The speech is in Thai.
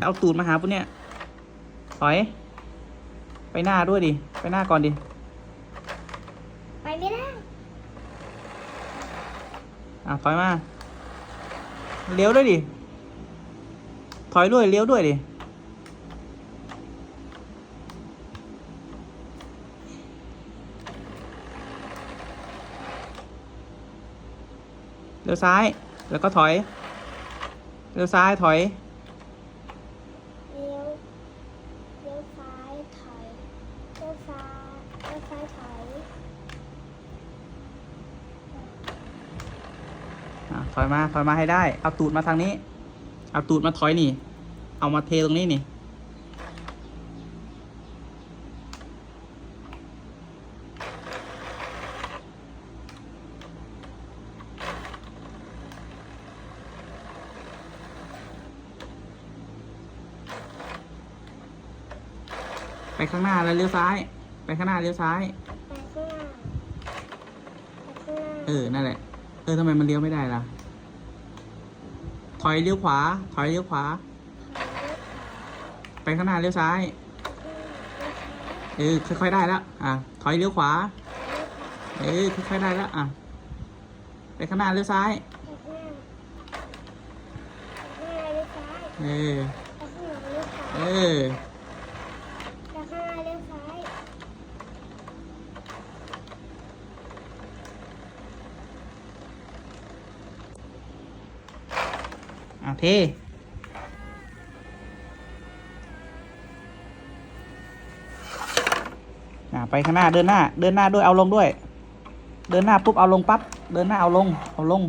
เอาตูดมาหาปุ๊เนี่ยถอย ไปหน้าด้วยดิ ไปหน้าก่อนดิ ไปไม่ได้อะถอยมา เลี้ยวด้วยดิ ถอยด้วย เลี้ยวด้วยดิ เลี้ยวซ้าย แล้วก็ถอย เลี้ยวซ้ายถอย เลี้ยวเลี้ยวซ้ายถอยเลี้ยวซ้ายเลี้ยวซ้ายถอย อะ ถอยมาถอยมาให้ได้ เอาตูดมาทางนี้ เอาตูดมาถอยนี่ เอามาเทตรงนี้นี่ ไปข้างหน้าแล้วเลี้ยวซ้าย ไปข้างหน้าเลี้ยวซ้ายไปข้างหน้าไปข้างหน้าเออ นั่นแหละ เออทำไมมันเลี้ยวไม่ได้ล่ะ ถอยเลี้ยวขวา ถอยเลี้ยวขวา ไปข้างหน้าเลี้ยวซ้าย เออค่อยๆได้แล้ว อะ ถอยเลี้ยวขวา เออค่อยๆได้แล้ว อะ ไปข้างหน้าเลี้ยวซ้าย เออ เออ ไปข้างหน้าเลี้ยวซ้าย อะเทอะไปข้างหน้าเดินหน้า เดินหน้าด้วยเอาลงด้วย เดินหน้าปุ๊บเอาลงปั๊บเดินหน้าเอาลงเอาลง